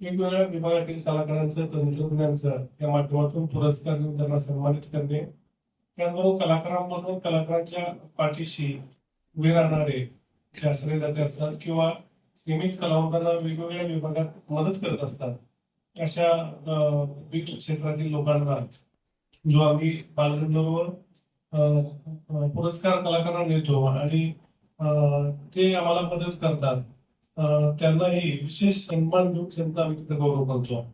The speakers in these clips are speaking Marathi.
वेगवेगळ्या विभागातील कलाकारांचं तंत्रज्ञांचं या माध्यमातून पुरस्कार देऊन त्यांना सन्मानित करणे. त्याचबरोबर कलाकारांमधून कलाकारांच्या पाठीशी उभे राहणारे शासने जाते असतात किंवा नेहमीच कलावंतांना वेगवेगळ्या विभागात मदत करत असतात. अशा विविध क्षेत्रातील लोकांना जो आम्ही बालगंधर्व अं, पुरस्कार कलाकारांना देतो आणि अं, ते आम्हाला मदत करतात. त्यांनाही विशेष सन्मान देऊन त्यांचा आम्ही तिथे गौरव करतो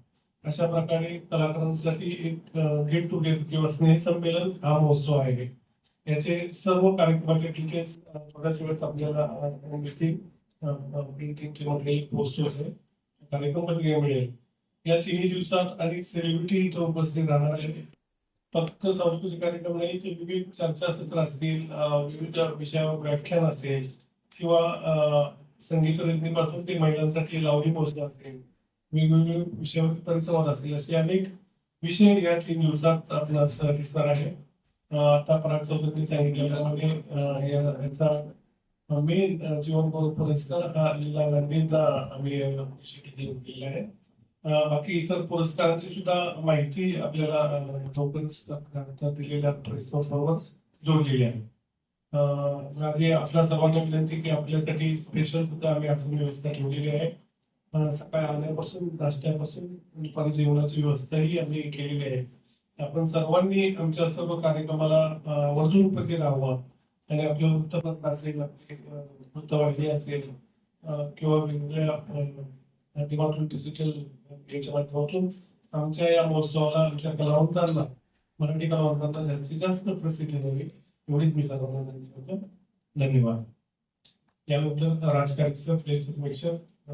अशा प्रकारे कलाकारांसाठी एक गेट टुगेदर किंवा स्नेहसंमेलन हा महोत्सव आहे. याचे सर्व कार्यक्रमाचे डिटेल्स थोड्याच वेळेस आपल्याला मिळतील. प्रिंटिंगचे मटेरियल पोस्ट आहे. कार्यक्रम पत्रिका मिळेल. या तिन्ही दिवसात अनेक सेलिब्रिटी इथं उपस्थित राहणार आहेत. फक्त सांस्कृतिक कार्यक्रम नाही तर विविध चर्चासत्र असतील विविध विषयावर व्याख्यान असेल किंवा संगीत रचनेपासून ते महिलांसाठी लावणी पोस्ट असेल वेगवेगळे विषयावर परिसंवाद असेल असे अनेक विषय या तीन दिवसात आपणास दिसणार आहे आता पराग चौधरींनी सांगितल्याप्रमाणे याचा मेन जीवन गौरव पुरस्कार हा लीला गांधींचा आम्ही अं, आहे. बाकी इतर पुरस्कारांची सुद्धा माहिती आपल्याला लवकरच दिलेल्या प्रेसनोटवर जोडलेली आहे. अं, माझी आपल्या सर्वांना विनंती की आपल्यासाठी स्पेशल सुद्धा आम्ही आसन व्यवस्था ठेवलेली आहे. सकाळी आल्यापासून नाश्त्यापासून दुपारी जेवणाची व्यवस्थाही आम्ही केलेली आहे. आपण सर्वांनी आमच्या सर्व कार्यक्रमाला वजून वर्जून उपस्थित राहावं आणि आपले वृत्तपत्र असेल वृत्तवाहिनी असेल किंवा वेगवेगळ्या माध्यमातून डिजिटल याच्या माध्यमातून आमच्या या महोत्सवाला आमच्या कलावंतांना मराठी कलावंतांना जास्तीत जास्त प्रसिद्धी द्यावी. एवढीच मी सर्वांना विनंती करतो धन्यवाद. यानंतर राजकारणाचं प्लेस समीक्षक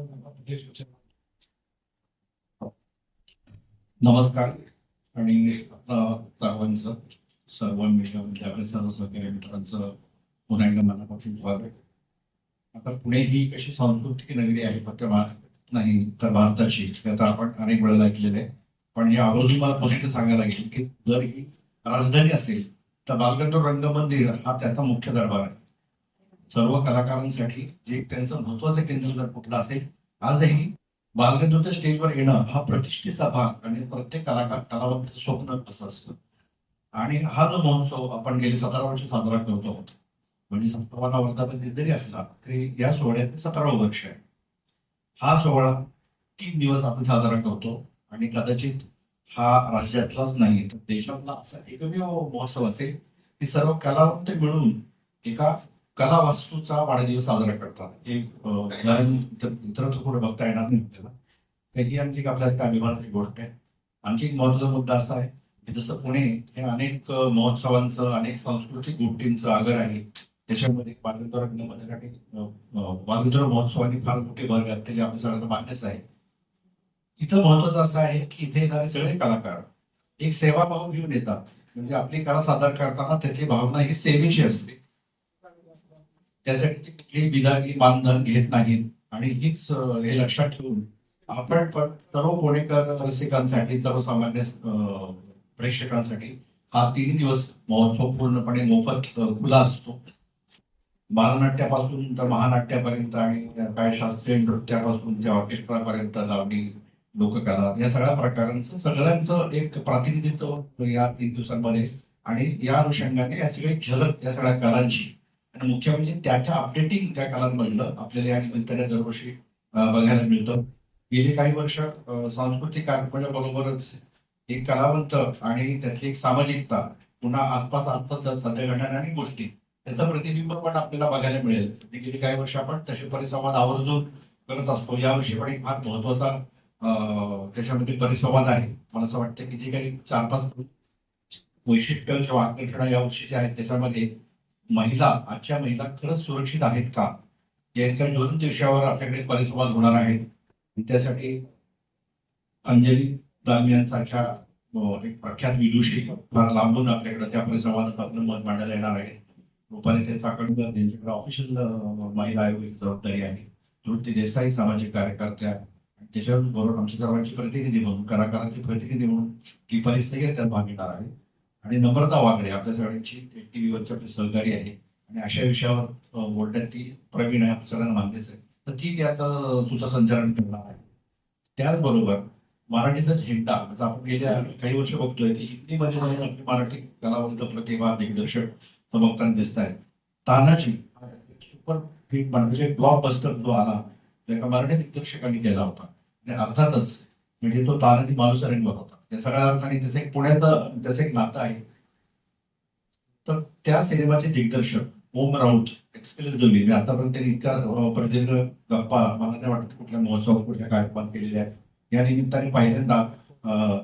नमस्कार. आणि सर्वांचं सर्व मीडियामधल्या आपल्या सर्व सहकारी मित्रांचं पुन्हा एकदा मनापासून स्वागत. आता पुणे ही कशी सांस्कृतिक नगरी आहे फक्त महाराष्ट्र नाही तर भारताची. आता आपण अनेक वेळेला ऐकलेलं आहे. पण या आवर्जून मला फक्त सांगायला लागेल की जर ही राजधानी असेल तर बालगंधर्व रंगमंदिर हा त्याचा मुख्य दरबार आहे. सर्व कलाकारांसाठी जे त्यांचं महत्वाचं केंद्र जर कुठलं असेल आजही बालगंधर्वच्या स्टेजवर येणं हा प्रतिष्ठेचा भाग आणि प्रत्येक कलाकार कलावंत स्वप्न असं असतं. आणि हा जो महोत्सव आपण गेले सतरा वर्ष साजरा करतो आहोत म्हणजे सत्तावन्न वर्धापन जरी असला तरी या सोहळ्याचे सतरावं वर्ष आहे. हा सोहळा तीन दिवस आपण साजरा करतो आणि कदाचित हा राज्यातलाच नाही तर देशातला असा एकमेव महोत्सव असेल की सर्व कलावंत मिळून एका कला वास्तूचा वाढदिवस साजरा करतात. एक उदाहरण इतर इतरत्र बघता येणार नाही आपल्याला तर ही आणखी एक आपल्या एका अभिमानाची गोष्ट आहे. आणखी एक महत्त्वाचा मुद्दा असा आहे की जसं पुणे हे अनेक महोत्सवांचं अनेक सांस्कृतिक गोष्टींचं आगर आहे. त्याच्यामध्ये बालगंधर्व रंगमंदिराने बालगंधर्व महोत्सवाने फार मोठी भर घातलेली आपल्या सगळ्यांना मान्यच आहे. इथं महत्वाचं असं आहे की इथे येणारे सगळे कलाकार. एक सेवाभाव घेऊन येतात. म्हणजे आपली कला सादर करताना त्याची भावना ही सेवेची असते. त्यासाठी ते कुठलीही बिदागी मानधन घेत नाहीत आणि हीच हे लक्षात ठेवून आपण पण सर्व पुणेकर रसिकांसाठी सर्वसामान्य प्रेक्षकांसाठी हा तीन दिवस महोत्सव पूर्णपणे मोफत खुला असतो. बालनाट्यापासून तर महानाट्यापर्यंत आणि काय शास्त्रीय नृत्यापासून ते ऑर्केस्ट्रापर्यंत लावणी लोककला या सगळ्या प्रकारांचं सगळ्यांचं एक प्रातिनिधित्व या तीन दिवसांमध्ये आणि या अनुषंगाने या सगळी झलक या सगळ्या कलांची आणि मुख्य म्हणजे त्याच्या अपडेटिंग त्या कलांमधलं आपल्याला या निमित्ताने दरवर्षी बघायला मिळतं. गेली काही वर्ष सांस्कृतिक कार्यक्रमाबरोबरच एक कलावंत आणि त्यातली एक सामाजिकता पुन्हा आसपास आसपास सध्या घडणाऱ्या आणि गोष्टी त्याचं प्रतिबिंब पण आपल्याला बघायला मिळेल. गेली काही वर्ष आपण तसे परिसंवाद आवर्जून करत असतो. यावर्षी पण एक फार महत्त्वाचा त्याच्यामध्ये परिसंवाद आहे. मला असं वाटतं की जे काही चार पाच वैशिष्ट्य किंवा आकर्षण या वर्षीचे आहेत त्याच्यामध्ये महिला आजच्या महिला खरंच सुरक्षित आहेत का? यांच्या ज्वलंत विषयावर आपल्याकडे परिसंवाद होणार आहेत त्यासाठी अंजली दामियांसारख्या यांसारख्या एक प्रख्यात विदुषी फार लांबून आपल्याकडे त्या परिसंवादात आपलं मत मांडायला येणार आहे. रुपाली ते साकडकर त्यांच्याकडे ऑफिशियल महिला आयोगाची जबाबदारी आहे. तृप्ती देसाई सामाजिक कार्यकर्त्या त्याच्याबरोबर आमच्या सर्वांची प्रतिनिधी म्हणून कलाकारांची प्रतिनिधी म्हणून ती परिस्थिती त्यात भाग घेणार आहे. आणि नम्रता वागडे आपल्या सगळ्यांची टीव्हीवरची आपली सहकारी आहे. आणि अशा विषयावर बोलण्यात ती प्रवीण आहे सगळ्यांना मान्यच आहे तर ती त्याचं संचालन करणार आहे. त्याचबरोबर मराठीचा झेंडा म्हणजे आपण गेल्या काही वर्ष बघतोय की हिंदीमध्ये आपली मराठी कलावंत प्रतिभा दिग्दर्शक चमकताना दिसत आहेत. तानाजी सुपर हिट म्हणजे ब्लॉक बस्टर जो आला त्या एका मराठी दिग्दर्शकांनी केला होता. अर्थातच म्हणजे तो तानाजी मालुसरेंवर होता. त्या सगळ्या अर्थाने त्याचं एक पुण्याचं त्याचं एक नातं आहे. तर त्या सिनेमाचे दिग्दर्शक ओम राऊत एक्सक्लुझिव्हली मी आतापर्यंत त्यांनी इतक्या प्रदीर्घ गप्पा मला नाही वाटत कुठल्या महोत्सवात कुठल्या कार्यक्रमात केलेल्या आहेत. या निमित्ताने पहिल्यांदा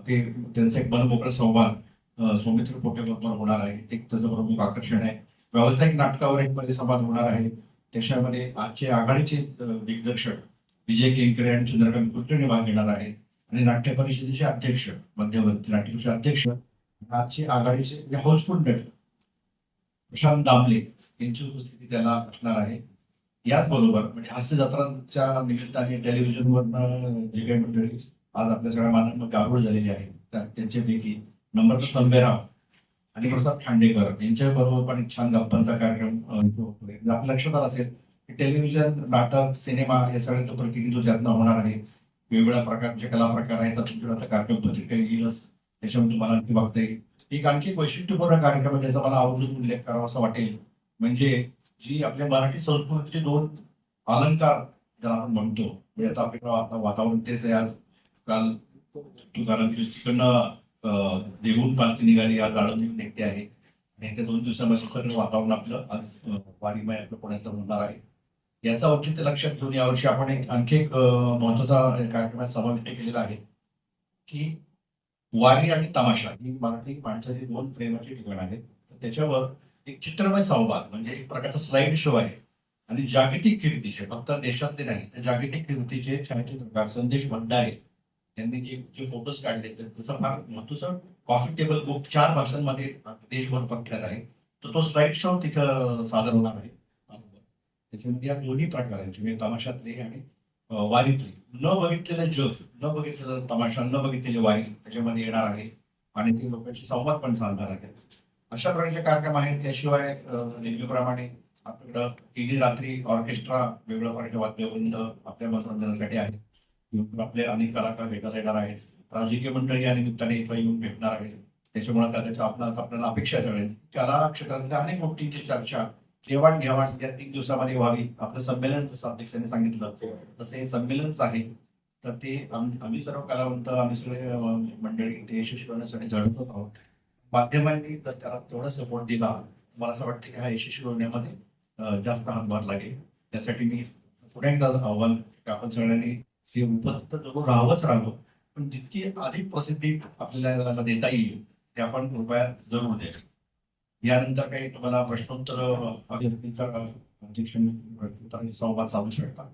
ते त्यांचा एक मनमोकळा संवाद अं, सौमित्र पोटेबरोबर होणार आहे. एक त्याचं प्रमुख आकर्षण आहे. व्यावसायिक नाटकावर एक परिसंवाद होणार आहे. त्याच्यामध्ये आजचे आघाडीचे दिग्दर्शक विजय केंकरे आणि चंद्रकांत कुलकर्णी भाग घेणार आहेत आणि नाट्य परिषदेचे अध्यक्ष मध्यवर्ती नाट्यकृषी अध्यक्ष आजचे आघाडीचे म्हणजे हाऊसफुल नट प्रशांत दामले यांची उपस्थिती त्याला असणार आहे. याचबरोबर म्हणजे हास्य जत्रांच्या निमित्ताने टेलिव्हिजनवर जे काही मंडळी आज आपल्या सगळ्या मानात्मक गारूड झालेली आहे त्या- त्यांच्यापैकी नंबर संबेराव आणि प्रसाद खांडेकर यांच्या बरोबर पण छान गप्पांचा कार्यक्रम आपल्या लक्षात असेल टेलिव्हिजन नाटक सिनेमा या सगळ्याचं प्रतिनिधित्व ज्यातनं होणार आहे. वेगवेगळ्या प्रकारचे कला प्रकार आहेत तुमच्याकडे आता कार्यक्रम बजेट येईलच. त्याच्यामध्ये तुम्हाला आणखी बघता येईल. एक आणखी एक वैशिष्ट्यपूर्ण कार्यक्रम आहे त्याचा मला आवर्जून उल्लेख करावा असं वाटेल. म्हणजे जी आपल्या मराठी संस्कृतीचे दोन अलंकार ज्याला आपण म्हणतो. म्हणजे आता आपल्याकडं वातावरण तेच आहे आज. काल तुकाराम तिकडनं देऊन पालखी निघाली. आज आळंदी निघते आहे. आणि त्या दोन दिवसामध्ये वातावरण आपलं आज वारीमय आपलं पुण्याचं होणार आहे. याचा औचित्य लक्षात घेऊन यावर्षी आपण एक आणखी एक महत्त्वाचा कार्यक्रमात समाविष्ट केलेला आहे की वारी आणि तमाशा ही मराठी माणसाची दोन प्रेमाची ठिकाण आहेत. तर त्याच्यावर एक चित्रमय संवाद म्हणजे एक प्रकारचा स्लाइड शो आहे. आणि जागतिक कीर्तीचे फक्त देशातले नाही तर जागतिक कीर्तीचे छायाचित्रकार संदेश भंडारे त्यांनी जे जे फोटोज काढले तर त्याचा फार महत्वाचं कॉफी टेबल बुक चार भाषांमध्ये देशभर प्रख्यात आहे. तर तो स्लाइड शो तिथं सादर होणार आहे. त्याच्यामध्ये या दोन्ही प्रकारांचे म्हणजे तमाशातले आणि वारीतले. न बघितलेलं जग न बघितलेलं तमाशा न बघितलेले वारी त्याच्यामध्ये येणार आहे आणि ते लोकांशी संवाद पण साधणार आहे अशा प्रकारचे कार्यक्रम आहेत त्याशिवाय नेहमीप्रमाणे आपल्याकडं तिन्ही रात्री ऑर्केस्ट्रा वेगवेगळ्या प्रकारचे वाद्यवृंद आपल्या मनोरंजनासाठी आहेत. आपले अनेक कलाकार भेटायला येणार आहेत. राजकीय मंडळी या निमित्ताने इथं येऊन भेटणार आहेत. त्याच्यामुळे त्याच्या आपणास आपल्याला अपेक्षा कळेल कला क्षेत्रातल्या अनेक गोष्टींची चर्चा देवाणघेवाण या तीन दिवसामध्ये व्हावी. आपलं संमेलन जसं अध्यक्षांनी सांगितलं. तसे हे संमेलनच आहे. तर ते आम्ही सर्व कलावंत आम्ही सगळे मंडळी ते यशस्वी होण्यासाठी झळकत आहोत. माध्यमांनी तर त्याला तेवढा सपोर्ट दिला. मला असं वाटतं की हा यशस्वी होण्यामध्ये जास्त हातभार लागेल. त्यासाठी मी पुन्हा एकदा आव्हान आपण सगळ्यांनी ते उपस्थित जरूर राहावंच राहिलो पण जितकी अधिक प्रसिद्धी आपल्याला देता येईल ते आपण कृपया जरूर द्या यानंतर काही तुम्हाला प्रश्नोत्तर अं, अध्यक्ष संवाद साधू शकता.